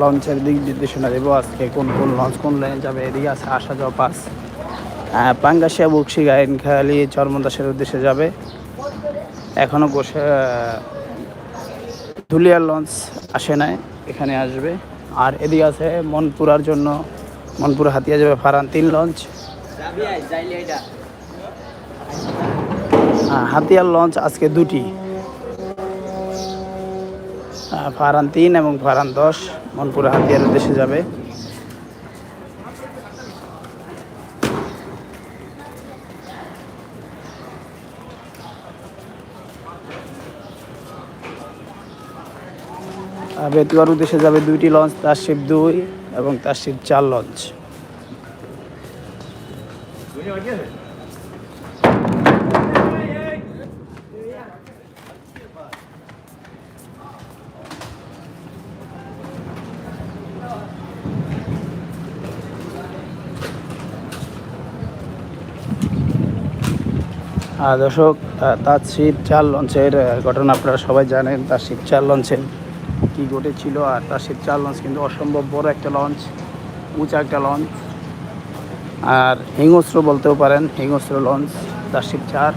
লঞ্চের দিক নির্দেশনা দেবো আজকে, কোন কোন লঞ্চ কোন লাইনে যাবে, এদিকে আছে আসা যাওয়া পাস। পাঙ্গাসিয়া বক্সি গায়নখালি চরমন্দাসের উদ্দেশ্যে যাবে। এখনও বসে ধুলিয়ার লঞ্চ আসে নাই, এখানে আসবে। আর এদিকে আছে মনপুরার জন্য, মনপুর হাতিয়া যাবে ফারান তিন লঞ্চ হাতিয়ার লঞ্চ আজকে দুটি। ফারান তিন এবং ফারান দশ। মনপুর হাতিয়ার উদ্দেশ্যে যাবে। বেতুয়ার উদ্দেশ্যে যাবে দুইটি লঞ্চ তার শিব দুই এবং তার শিব চার লঞ্চ। দর্শক তার শিব চার লঞ্চের ঘটনা আপনারা সবাই জানেন, তার শিব চার লঞ্চের কী ঘটেছিল আর তার শিব চার লঞ্চ কিন্তু অসম্ভব বড় একটা লঞ্চ, উঁচা একটা লঞ্চ। আর হিংস্র বলতেও পারেন, হিংস্র লঞ্চ, তার শিব চার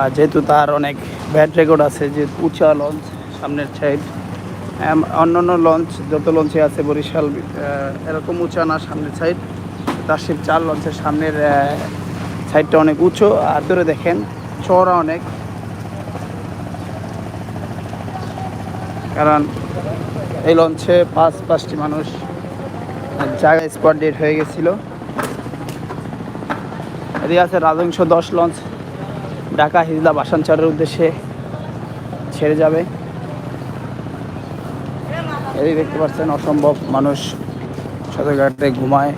আর যেহেতু তার অনেক ব্যাড রেকর্ড আছে, যে উঁচা লঞ্চ, সামনের সাইড অন্য অন্য লঞ্চ, যত লঞ্চে আছে, বরিশাল এরকম উঁচা না সামনের সাইড তার শিব চার লঞ্চের সামনের সাইডটা অনেক উঁচু, আর দূরে দেখেন চওড়া অনেক। কারণ এই লঞ্চে পাঁচ, পাঁচটি মানুষ জায়গায় স্পট ডেট হয়ে গেছিল। এদিকে আছে রাজংশ দশ লঞ্চ। ঢাকা হিজলা বাসানচারের উদ্দেশ্যে ছেড়ে যাবে। এদিকে দেখতে পাচ্ছেন অসম্ভব মানুষ সদরঘাটে ঘুমায়,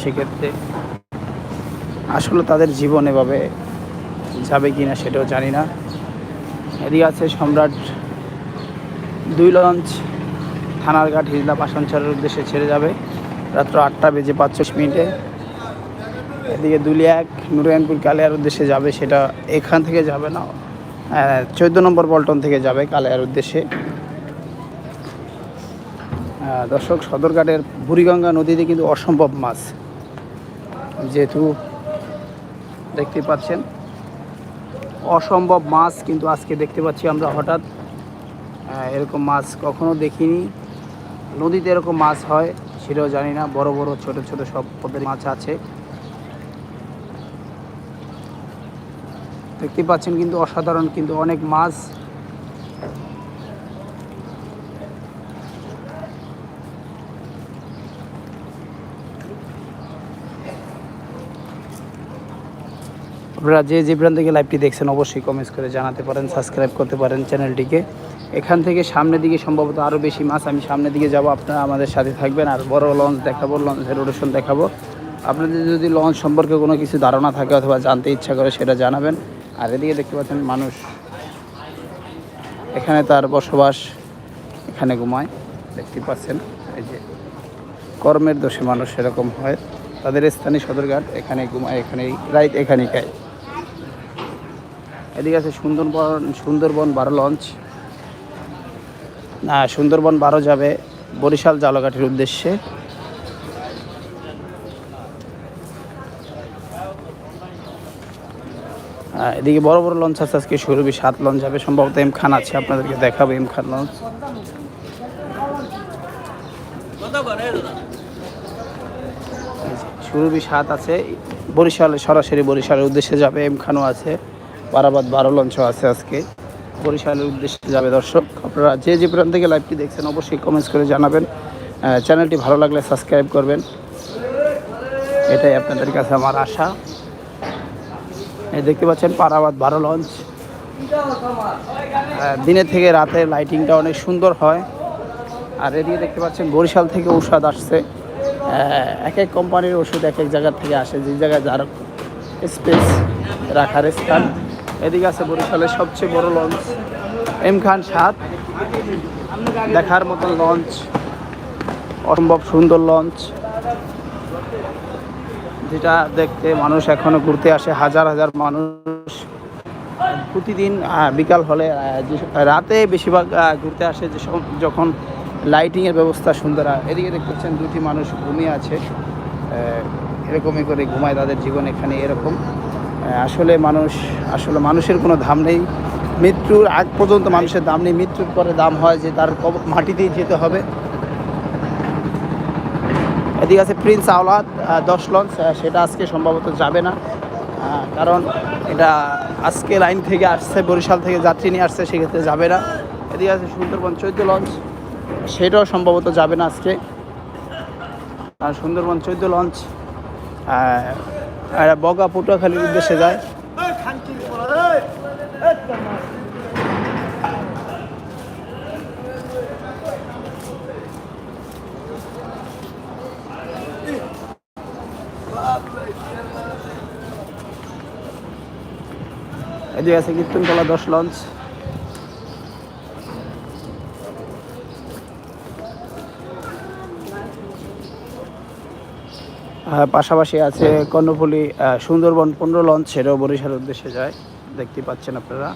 সেক্ষেত্রে আসলে তাদের জীবন এভাবে যাবে কি না সেটাও জানি না। এদিকে আছে সম্রাট দুই লঞ্চ থানারঘাট হিজলা পাশানচারের উদ্দেশ্যে ছেড়ে যাবে। রাত্র আটটা বেজে পাঁচচল্লিশ মিনিটে। এদিকে দুলিয়া এক, নুরায়নপুর কালিয়ার উদ্দেশ্যে যাবে সেটা এখান থেকে যাবে না চোদ্দ নম্বর পল্টন থেকে যাবে কালিয়ার উদ্দেশ্যে। দর্শক, সদরঘাটের বুড়িগঙ্গা নদীতে কিন্তু অসম্ভব মাছ। যেহেতু দেখতে পাচ্ছেন। অসম্ভব মাছ কিন্তু আজকে দেখতে পাচ্ছি আমরা হঠাৎ। এরকম মাছ কখনো দেখিনি। নদীতে এরকম মাছ হয়, সেটাও জানি না। বড় বড়, ছোট ছোট সব পদের মাছ আছে। দেখতে পাচ্ছেন কিন্তু অসাধারণ কিন্তু অনেক মাছ। আপনারা যে যে ব্র্যান্ড থেকে লাইভটি দেখছেন, অবশ্যই কমেন্টস করে জানাতে পারেন সাবস্ক্রাইব করতে পারেন চ্যানেলটিকে। এখান থেকে সামনের দিকে সম্ভবত আরও বেশি মাছ আমি সামনের দিকে যাব, আপনারা আমাদের সাথে থাকবেন। আর বড় লঞ্চ দেখাবো লঞ্চের রোটেশন দেখাবো। আপনাদের যদি লঞ্চ সম্পর্কে কোনো কিছু ধারণা থাকে অথবা জানতে ইচ্ছা করে সেটা জানাবেন। আর এদিকে দেখতে পাচ্ছেন মানুষ এখানে তার বসবাস, এখানে ঘুমায়। দেখতে পাচ্ছেন এই যে কর্মের দোষে মানুষ এরকম হয়। তাদের স্থানীয় সদরঘাট এখানে ঘুমায়, এখানেই, রাইট এখানেই খায়। এদিকে আছে সুন্দরবন সুন্দরবন বারো লঞ্চ। না, সুন্দরবন বারো যাবে বরিশাল জালঘাটের উদ্দেশ্যে। এদিকে বড় বড় লঞ্চ আছে, আজকে সুরভি সাত লঞ্চ যাবে। সম্ভবত এম খান আছে, আপনাদেরকে দেখাবো এম খান লঞ্চ। সুরভি সাত আছে, বরিশালে, সরাসরি বরিশালের উদ্দেশ্যে যাবে, এম খানও আছে। বারাবাদ বারো লঞ্চও আছে আজকে। বরিশালের উদ্দেশ্যে যাবে দর্শক। আপনারা যে যে প্রান্ত থেকে লাইভটি দেখছেন, অবশ্যই কমেন্টস করে জানাবেন। চ্যানেলটি ভালো লাগলে সাবস্ক্রাইব করবেন। এটাই আপনাদের কাছে আমার আশা। এই দেখতে পাচ্ছেন পারাবাদ বারো লঞ্চ দিনের থেকে রাতে লাইটিংটা অনেক সুন্দর হয়। আর এদিকে দেখতে পাচ্ছেন, বরিশাল থেকে ঔষধ আসছে। এক এক কোম্পানির ওষুধ এক এক জায়গা থেকে আসে। যে জায়গায় যার স্পেস রাখার স্থান। এদিকে আছে বরিশালের সবচেয়ে বড় লঞ্চ এম খান সাত। দেখার মতন লঞ্চ অসম্ভব সুন্দর লঞ্চ যেটা দেখতে মানুষ এখনও ঘুরতে আসে, হাজার হাজার মানুষ। প্রতিদিন বিকাল হলে রাতে বেশিরভাগ ঘুরতে আসে যে যখন লাইটিংয়ের ব্যবস্থা সুন্দর এদিকে দেখতে পাচ্ছেন দুটি মানুষ ঘুমিয়ে আছে। এরকমই করে ঘুমায় তাদের জীবন এখানে এরকম। আসলে মানুষ, আসলে মানুষের কোনো দাম নেই। মৃত্যুর আগ পর্যন্ত মানুষের দাম নেই। মৃত্যুর পরে দাম হয় যে তার মাটিতেই যেতে হবে। এদিকে আছে প্রিন্স আওলাদ দশ লঞ্চ সেটা আজকে সম্ভবত যাবে না। কারণ এটা আজকে লাইন থেকে আসছে, বরিশাল থেকে যাত্রী নিয়ে আসছে, সেক্ষেত্রে যাবে না। এদিকে আছে সুন্দরবন, চৈদ্দ লঞ্চ, সেটাও সম্ভবত যাবে না আজকে। আর সুন্দরবন, চৈদ্দ লঞ্চ আর বগা পটুয়াখালীর উদ্দেশ্যে যায়। এদিকে আছে কীর্তনতলা দশ লঞ্চ। পাশাপাশি আছে কর্ণফুলি সুন্দরবন পনেরো লঞ্চ, সেটাও বরিশালের উদ্দেশ্যে যায়। দেখতে পাচ্ছেন আপনারা।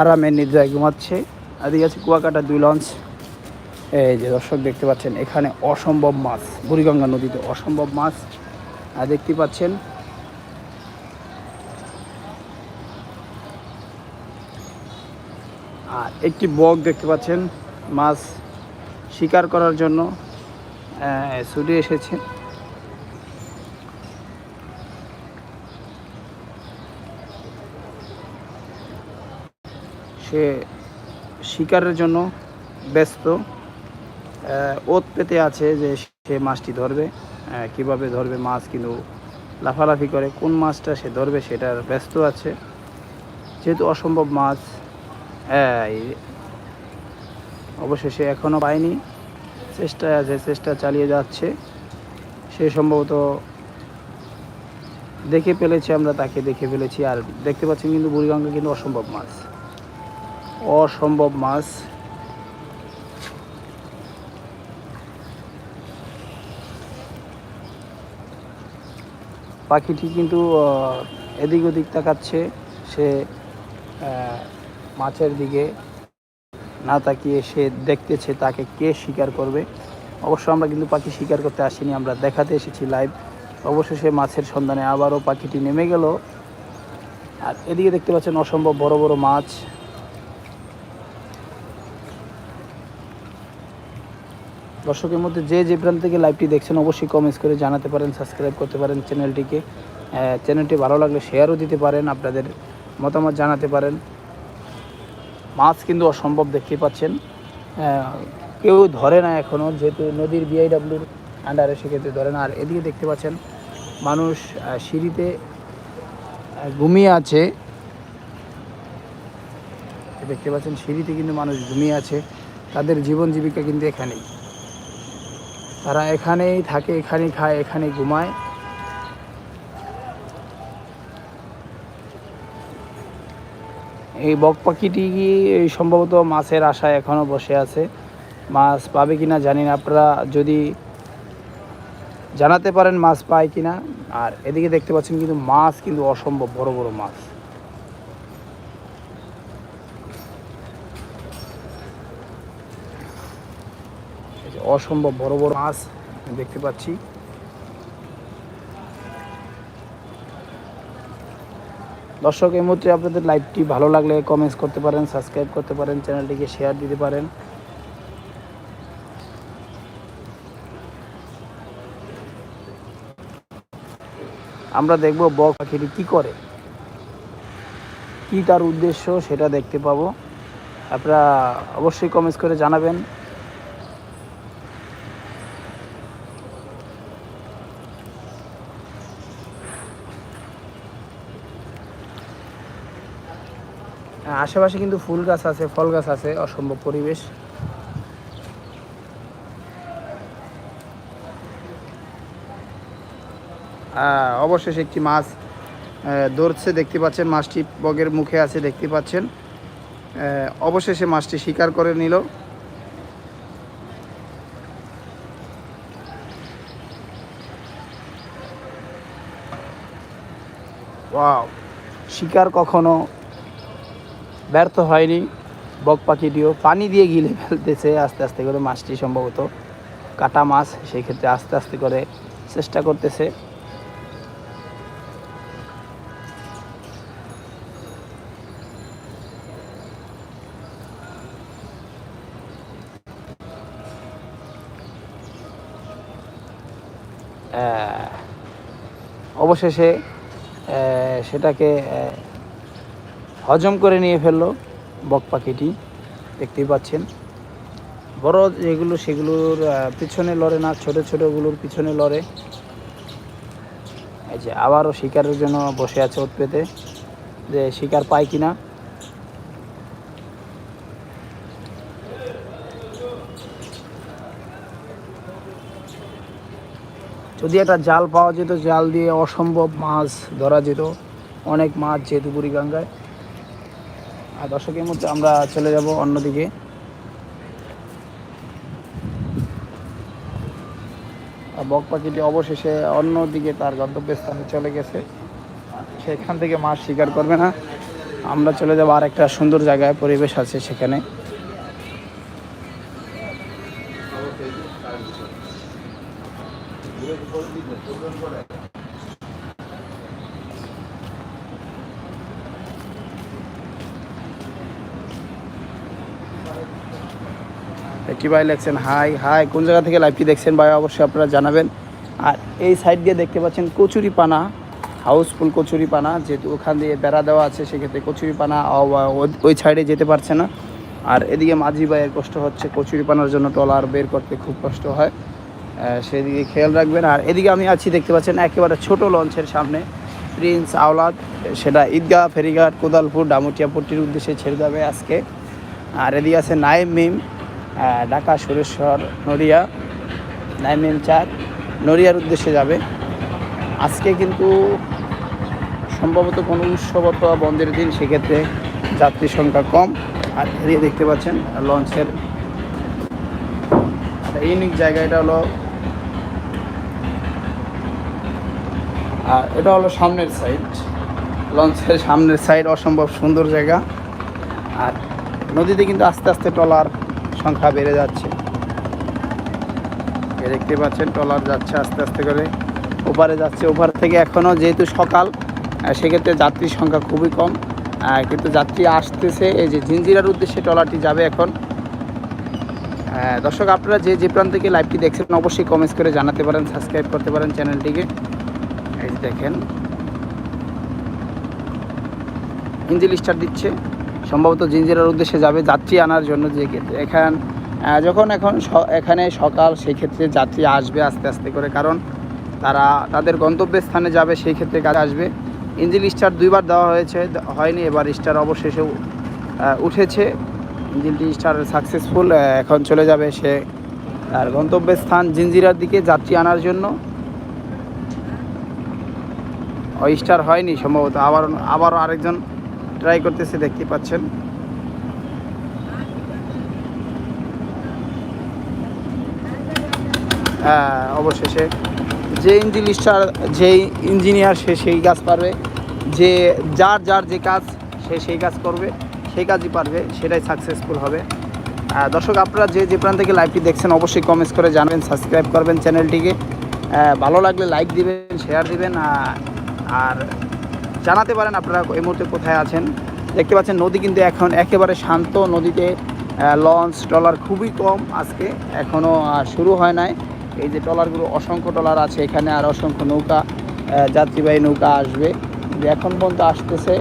আরামে নিদ্রায় ঘুমাচ্ছে। এদিকে আছে কুয়াকাটা দুই লঞ্চ। এই যে দর্শক দেখতে পাচ্ছেন, এখানে অসম্ভব মাছ, বুড়িগঙ্গা নদীতে অসম্ভব মাছ। আর দেখতে পাচ্ছেন। আর একটি বক দেখতে পাচ্ছেন, মাছ শিকার করার জন্য ছুটে এসেছে। সে শিকারের জন্য ব্যস্ত ওত পেতে আছে যে সে মাছটি ধরবে। কীভাবে ধরবে মাছ, কিন্তু লাফালাফি করে কোন মাছটা সে ধরবে সেটার ব্যস্ত আছে। যেহেতু অসম্ভব মাছ এই- অবশেষে এখনও পায়নি চেষ্টায় আছে চেষ্টা চালিয়ে যাচ্ছে, সে সম্ভবত দেখে ফেলেছি আমরা, তাকে দেখে ফেলেছি। আর দেখতে পাচ্ছেন কিন্তু বুড়িগঙ্গা কিন্তু অসম্ভব মাছ। অসম্ভব মাছ। পাখিটি কিন্তু এদিক ওদিক তাকাচ্ছে। সে মাছের দিকে না তাকিয়ে সে দেখতেছে তাকে কে শিকার করবে। অবশ্য আমরা কিন্তু পাখি শিকার করতে আসিনি, আমরা দেখাতে এসেছি লাইভ। অবশেষে মাছের সন্ধানে আবারও পাখিটি নেমে গেল। আর এদিকে দেখতে পাচ্ছেন অসম্ভব বড় বড় মাছ। দর্শকের মধ্যে যে যে প্রান্ত থেকে লাইভটি দেখছেন, অবশ্যই কমেন্টস করে জানাতে পারেন সাবস্ক্রাইব করতে পারেন চ্যানেলটিকে চ্যানেলটি ভালো লাগলে শেয়ারও দিতে পারেন, আপনাদের মতামত জানাতে পারেন। মাছ কিন্তু অসম্ভব দেখতে পাচ্ছেন। কেউ ধরে না এখনও যেহেতু নদীর বিআইডাব্লিউর আন্ডারে সেক্ষেত্রে ধরে না। আর এদিকে দেখতে পাচ্ছেন, মানুষ সিঁড়িতে ঘুমিয়ে আছে। দেখতে পাচ্ছেন, সিঁড়িতে কিন্তু মানুষ ঘুমিয়ে আছে। তাদের জীবন জীবিকা কিন্তু এখানেই। তারা এখানেই থাকে এখানে খায় এখানে ঘুমায়। এই বক পাখিটি সম্ভবত মাছের আশায় এখনও বসে আছে? মাছ পাবে কিনা জানি না। আপনারা যদি জানাতে পারেন মাছ পায় কিনা। আর এদিকে দেখতে পাচ্ছেন কিন্তু মাছ কিন্তু অসম্ভব বড় বড় মাছ। অসম্ভব বড় বড় মাছ দেখতে পাচ্ছি। দর্শক, এই মুহূর্তে আপনাদের লাইভটি ভালো লাগলে কমেন্টস করতে পারেন সাবস্ক্রাইব করতে পারেন চ্যানেলটিকে শেয়ার দিতে পারেন। আমরা দেখব বক পাখিটি কী করে, কি তার উদ্দেশ্য সেটা দেখতে পাবো। আপনারা অবশ্যই কমেন্টস করে জানাবেন। আশেপাশে কিন্তু ফুল গাছ আছে, ফল গাছ আছে, অসম্ভব পরিবেশ। অবশেষে একটি মাছ ধরছে, দেখতে পাচ্ছেন, মাছটি বগের মুখে আছে, দেখতে পাচ্ছেন। অবশেষে মাছটি শিকার করে নিল। শিকার কখনো ব্যর্থ হয়নি, বক পাখিটিও পানি দিয়ে গিলে ফেলতেছে, আস্তে আস্তে করে মাছটি সম্ভবত কাটা মাছ, সেই ক্ষেত্রে আস্তে আস্তে করে চেষ্টা করতেছে। অবশেষে সেটাকে হজম করে নিয়ে ফেলল বক পাখিটি, দেখতেই পাচ্ছেন। বড় যেগুলো সেগুলোর পিছনে লড়ে না, ছোট ছোটগুলোর পিছনে লড়ে। এই যে আবারও শিকারের জন্য বসে আছে ওত পেতে, যে শিকার পায় কিনা। যদি একটা জাল পাওয়া যেত, জাল দিয়ে অসম্ভব মাছ ধরা যেত। অনেক মাছ যেহেতু বুড়িগঙ্গায়। আর দর্শকের মধ্যে আমরা চলে যাব অন্যদিকে। বক পাখিটি অবশেষে অন্যদিকে তার গন্তব্যস্থানে চলে গেছে। সেখান থেকে মাছ শিকার করবে না। আমরা চলে যাব আর একটা সুন্দর জায়গায়, পরিবেশ আছে সেখানে। একটি ভাই লেখছেন হাই হাই কোন জায়গা থেকে লাইভটি দেখছেন ভাই? অবশ্যই আপনারা জানাবেন। আর এই সাইড দিয়ে দেখতে পাচ্ছেন কচুরি পানা হাউসফুল কচুরি পানা যেহেতু ওখান দিয়ে বেড়া দেওয়া আছে, সেক্ষেত্রে কচুরি পানা ও- ও- ওই সাইডে যেতে পারছে না। আর এদিকে মাঝি ভাইয়ের কষ্ট হচ্ছে কচুরি পানার জন্য টলার বের করতে খুব কষ্ট হয়। সেদিকে খেয়াল রাখবেন। আর এদিকে আমি আছি, দেখতে পাচ্ছেন, একেবারে ছোট লঞ্চের সামনে। প্রিন্স আওলাদ সেটা ঈদগাহ, ফেরিঘাট, কোদালপুর, ডামুটিয়াপট্টির উদ্দেশ্যে ছেড়ে যাবে আজকে। আর এদিকে আছে নাইম মিম। ঢাকা সুরেশ্বর নড়িয়া নাইম চার, নড়িয়ার উদ্দেশ্যে যাবে। আজকে কিন্তু সম্ভবত কোনো উৎসব অথবা বন্ধের দিন, সেক্ষেত্রে যাত্রী সংখ্যা কম। আর এদিকে দেখতে পাচ্ছেন, লঞ্চের ইউনিক জায়গা, এটা হলো, আর এটা হলো সামনের সাইড লঞ্চের সামনের সাইড অসম্ভব সুন্দর জায়গা। আর নদীতে কিন্তু আস্তে আস্তে ট্রলার সংখ্যা বেড়ে যাচ্ছে। দেখতে পাচ্ছেন, ট্রলার যাচ্ছে আস্তে আস্তে করে। ওপারে যাচ্ছে, ওপার থেকে এখনও যেহেতু সকাল সেক্ষেত্রে যাত্রীর সংখ্যা খুবই কম। কিন্তু যাত্রী আসতেছে, এই যে জিঞ্জিরার উদ্দেশ্যে ট্রলারটি যাবে এখন। দর্শক, আপনারা যে যে প্রান্ত থেকে লাইভটি দেখছেন, অবশ্যই কমেন্টস করে জানাতে পারেন সাবস্ক্রাইব করতে পারেন চ্যানেলটিকে। এই দেখেন ইঞ্জিল স্টার দিচ্ছে। সম্ভবত জিঞ্জিরার উদ্দেশ্যে যাবে যাত্রী আনার জন্য যে এখান যখন এখন এখানে সকাল সেই ক্ষেত্রে যাত্রী আসবে আস্তে আস্তে করে, কারণ তারা তাদের গন্তব্যের স্থানে যাবে সেই ক্ষেত্রে কাজ আসবে। ইঞ্জিন স্টার দুইবার দেওয়া হয়েছে হয়নি, এবার স্টার অবশেষে উঠেছে। ইঞ্জিলটি স্টার সাকসেসফুল এখন চলে যাবে সে তার গন্তব্যের স্থান জিঞ্জিরার দিকে যাত্রী আনার জন্য। স্টার হয়নি, সম্ভবত আবার, আবারও আরেকজন ট্রাই করতেছে দেখতে পাচ্ছেন। হ্যাঁ, অবশেষে যে ইঞ্জিন স্টার যে ইঞ্জিনিয়ার সে সেই কাজ পারবে। যে যার যার যে কাজ সে সেই কাজ করবে সেই কাজই পারবে সেটাই সাকসেসফুল হবে। দর্শক আপনারা যে যে প্রান্ত থেকে লাইভটি দেখছেন অবশ্যই কমেন্টস করে জানাবেন সাবস্ক্রাইব করবেন চ্যানেলটিকে। ভালো লাগলে লাইক দিবেন শেয়ার দিবেন আর জানাতে পারেন আপনারা এই মুহূর্তে কোথায় আছেন। দেখতে পাচ্ছেন নদী কিন্তু এখন একেবারে শান্ত, নদীতে লঞ্চ, ট্রলার খুবই কম আজকে এখনও শুরু হয় নাই। এই যে ট্রলারগুলো অসংখ্য ট্রলার আছে এখানে, আর অসংখ্য নৌকা যাত্রীবাহী নৌকা আসবে। এখন পর্যন্ত আসতেছে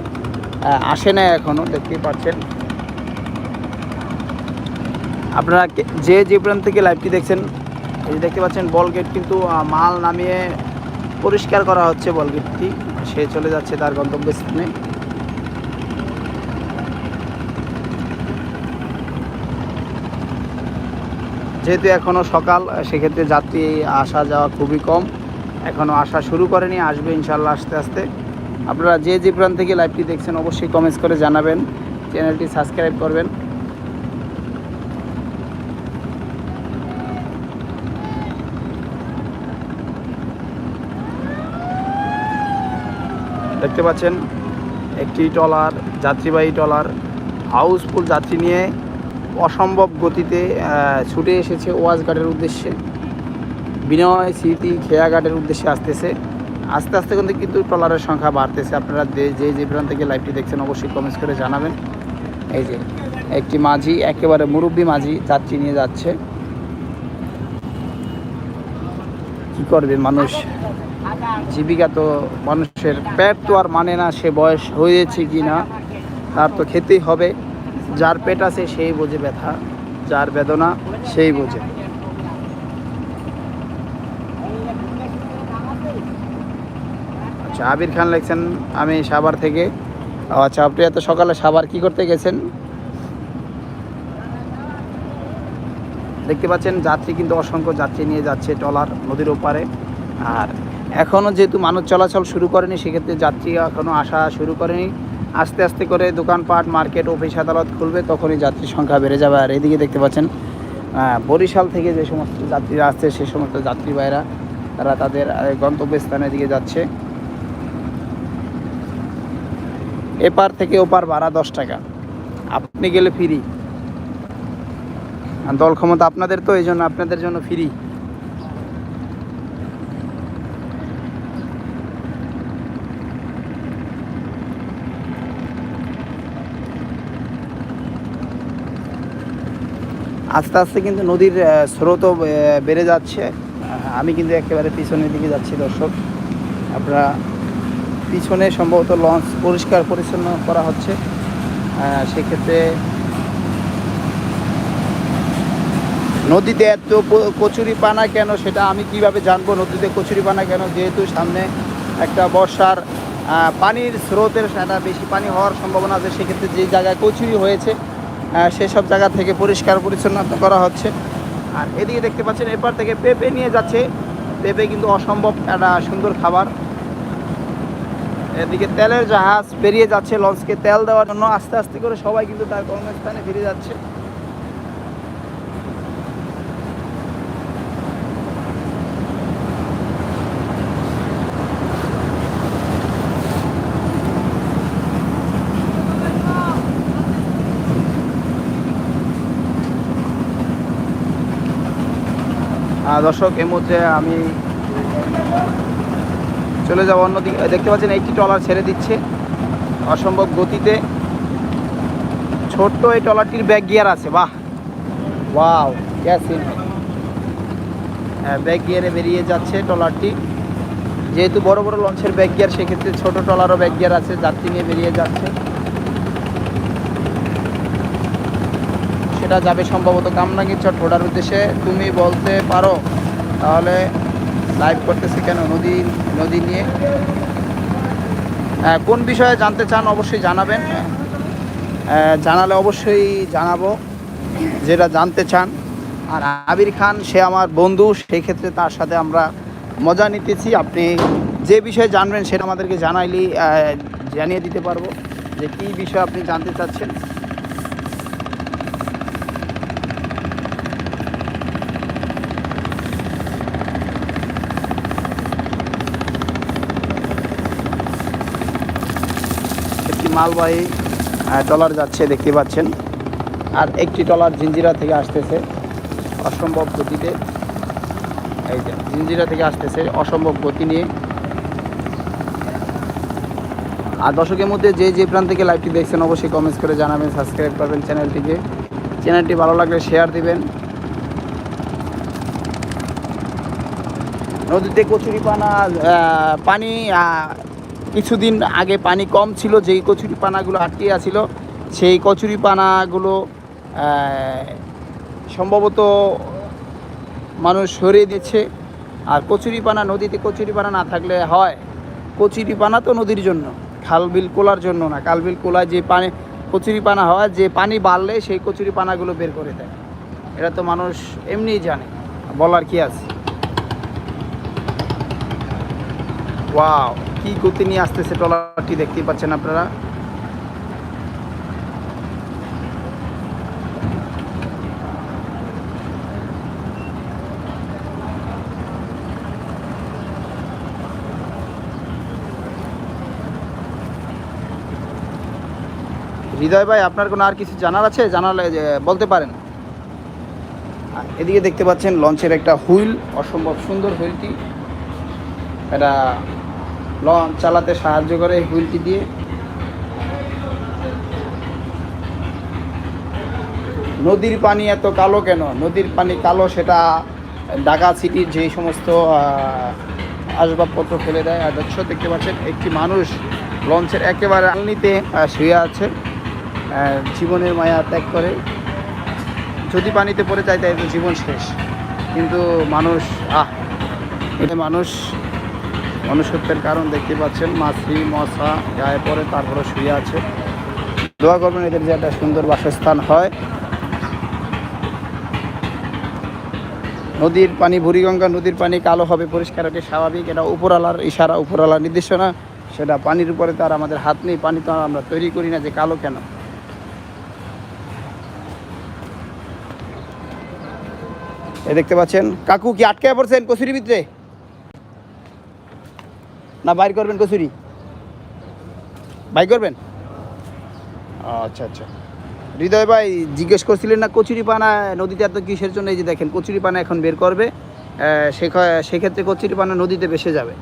আসে না এখনও দেখতেই পাচ্ছেন। আপনারা যে যে প্রান্ত থেকে লাইভটি দেখছেন, এই দেখতে পাচ্ছেন বলগেট কিন্তু মাল নামিয়ে পরিষ্কার করা হচ্ছে বল গেটটি। সে চলে যাচ্ছে তার গন্তব্যস্থানে যেহেতু এখনও সকাল, সেক্ষেত্রে যাত্রী আসা যাওয়া খুবই কম। এখনও আসা শুরু করেনি, আসবে ইনশাল্লাহ আস্তে আস্তে। আপনারা যে যে প্রান্ত থেকে লাইভটি দেখছেন, অবশ্যই কমেন্টস করে জানাবেন। চ্যানেলটি সাবস্ক্রাইব করবেন। দেখতে পাচ্ছেন, একটি ট্রলার, যাত্রীবাহী ট্রলার, হাউসফুল যাত্রী নিয়ে অসম্ভব গতিতে ছুটে এসেছে ওয়াজঘাটের উদ্দেশ্যে। বিনয় স্মৃতি খেয়াঘাটের উদ্দেশ্যে আসতেছে। আস্তে আস্তে কিন্তু কিন্তু ট্রলারের সংখ্যা বাড়তেছে। আপনারা যে যে প্রান্ত থেকে লাইভটি দেখছেন, অবশ্যই কমেন্টস করে জানাবেন। এই যে, একটি মাঝি, একেবারে মুরব্বী মাঝি যাত্রী নিয়ে যাচ্ছে। কি করবে মানুষ? জীবিকা তো মানুষের পেট তো আর মানে না সে বয়স হয়েছে কি না, তার তো খেতেই হবে। যার পেট আছে সেই বোঝে ব্যথা, যার বেদনা সেই বোঝে। আচ্ছা আবির খান লেখছেন, আমি সাভার থেকে। আচ্ছা আপনি এত সকালে সাভার কি করতে গেছেন? দেখতে পাচ্ছেন, যাত্রী কিন্তু অসংখ্য যাত্রী নিয়ে যাচ্ছে ট্রলার নদীর ওপারে। আর এখনও যেহেতু মানুষ চলাচল শুরু করেনি, সেক্ষেত্রে যাত্রী এখনও আসা শুরু করেনি। আস্তে আস্তে করে দোকানপাট, মার্কেট, অফিস, আদালত খুলবে, তখনই যাত্রীর সংখ্যা বেড়ে যাবে। আর এদিকে দেখতে পাচ্ছেন বরিশাল থেকে যে সমস্ত যাত্রীরা আসছে, সে সমস্ত যাত্রী ভাইরা, তারা তাদের গন্তব্যস্থানের দিকে যাচ্ছে। এপার থেকে ওপার ভাড়া দশ টাকা। আপনি গেলে ফ্রি দল ক্ষমতা আপনাদের তো, এই জন্য আপনাদের জন্য ফ্রি আস্তে আস্তে কিন্তু নদীর স্রোতও বেড়ে যাচ্ছে। আমি কিন্তু একেবারে পিছনের দিকে যাচ্ছি, দর্শক। আপনারা পিছনে সম্ভবত লঞ্চ পরিষ্কার পরিচ্ছন্ন করা হচ্ছে। সেক্ষেত্রে নদীতে এত প- কচুরি পানা কেন, সেটা আমি কীভাবে জানব? নদীতে কচুরি পানা কেন? যেহেতু সামনে একটা বর্ষার পানির স্রোতের একটা বেশি পানি হওয়ার সম্ভাবনা আছে, সেক্ষেত্রে যে জায়গায় কচুরি হয়েছে সেসব জায়গা থেকে পরিষ্কার পরিচ্ছন্নতা করা হচ্ছে। আর এদিকে দেখতে পাচ্ছেন এরপর থেকে পেঁপে নিয়ে যাচ্ছে। পেঁপে কিন্তু অসম্ভব একটা সুন্দর খাবার। এদিকে তেলের জাহাজ বেরিয়ে যাচ্ছে, লঞ্চকে তেল দেওয়ার জন্য আস্তে আস্তে করে সবাই কিন্তু তার কর্মস্থানে ফিরে যাচ্ছে। দর্শক, এই মুহূর্তে আমি চলে যাব অন্যদিকে দেখতে পাচ্ছেন একটি ট্রলার ছেড়ে দিচ্ছে অসম্ভব গতিতে। ছোট্ট এই ট্রলারটির ব্যাক গিয়ার আছে, বাহ! ওয়াও ক্যাসিন ব্যাক গিয়ারে বেরিয়ে যাচ্ছে ট্রলারটি। যেহেতু বড় বড় লঞ্চের ব্যাক গিয়ার, সেক্ষেত্রে ছোট ট্রলারও ব্যাক গিয়ার আছে, যাত্রী নিয়ে বেরিয়ে যাচ্ছে। সেটা যাবে সম্ভবত কামরাঙ্গি চট্টটার উদ্দেশ্যে। তুমি বলতে পারো, তাহলে লাইভ করতেছে কেন? নদী নদী নিয়ে। কোন বিষয়ে জানতে চান অবশ্যই জানাবেন। জানালে অবশ্যই জানাব, যেটা জানতে চান। আর আবির খান, সে আমার বন্ধু সেই ক্ষেত্রে তার সাথে আমরা মজা নিতেছি। আপনি যে বিষয়ে জানবেন সেটা আমাদেরকে জানাইলেই জানিয়ে দিতে পারব যে কী বিষয়ে আপনি জানতে চাচ্ছেন একটি মালবাহী ট্রলার যাচ্ছে, দেখতে পাচ্ছেন। আর একটি ট্রলার জিঞ্জিরা থেকে আসতেছে, অসম্ভব গতিতে। এই যে জিঞ্জিরা থেকে আসতেছে, অসম্ভব গতি নিয়ে। আর দর্শকের মধ্যে যে যে প্রান্ত থেকে লাইভটি দেখছেন, অবশ্যই কমেন্টস করে জানাবেন সাবস্ক্রাইব করবেন চ্যানেলটিকে চ্যানেলটি ভালো লাগলে শেয়ার দিবেন। নদীতে কচুরি পানা কিছুদিন আগে পানি কম ছিল, যেই কচুরি পানাগুলো আটকে আছিল, সেই কচুরি পানাগুলো সম্ভবত মানুষ সরিয়ে দিচ্ছে। আর কচুরি পানা, নদীতে কচুরি পানা না থাকলে হয়। কচুরি পানা তো নদীর জন্য খাল বিল কোলার জন্য না। খাল বিল কোলায় যে পানি, কচুরি পানা হয়, যে পানি বাড়লে সেই কচুরি পানাগুলো বের করে দেয়। এটা তো মানুষ এমনিই জানে, বলার কি আছে? ওয়াও কি গতি নিয়ে আসতেছে ট্রলারটি দেখতেই পাচ্ছেন আপনারা। হৃদয় ভাই, আপনার কোনো আর কিছু জানার আছে? জানালে বলতে পারেন। এদিকে দেখতে পাচ্ছেন লঞ্চের একটা হুইল, অসম্ভব সুন্দর হুইলটি। এটা লঞ্চ চালাতে সাহায্য করে এই হুইলটি দিয়ে। নদীর পানি এত কালো কেন? নদীর পানি কালো, সেটা ঢাকা সিটির যেই সমস্ত আসবাবপত্র ফেলে দেয়। আর দৃশ্য দেখতে পাচ্ছেন, একটি মানুষ লঞ্চের একেবারে আলনিতে শুয়ে আছে জীবনের মায়া ত্যাগ করে। যদি পানিতে পড়ে যায়, তাই তো জীবন শেষ। কিন্তু মানুষ, আহ মানুষ মনুষ্যত্বের কারণ দেখতে পাচ্ছেন, মাছি, মশা, গায়ে পরে তারপরে শুয়ে আছে। দোয়া করবেন এদের যে একটা সুন্দর বাসস্থান হয়। নদীর পানি বুড়িগঙ্গা নদীর পানি কালো হবে, পরিষ্কার, এটি স্বাভাবিক। এটা উপরালার ইশারা উপরালার নির্দেশনা। সেটা পানির উপরে তো আর আমাদের হাত নেই, পানি তো আমরা তৈরি করি না, যে কালো কেন? এ দেখতে পাচ্ছেন, কাকু কি আটকে পড়ছেন কচুরি ভিতরে না বাইর করবেন কচুরি? বাই করবেন? আচ্ছা আচ্ছা। হৃদয় ভাই জিজ্ঞেস করছিলেন না কচুরি পানা নদীতে এত কিসের জন্য? এই যে দেখেন কচুরি পানা এখন বের করবে। সেক্ষেত্রে কচুরি পানা নদীতে ভেসে যাবে।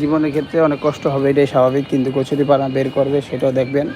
জীবনের ক্ষেত্রে অনেক কষ্ট হবে এটাই স্বাভাবিক। কিন্তু কচুরি পানা বের করবে সেটাও দেখবেন।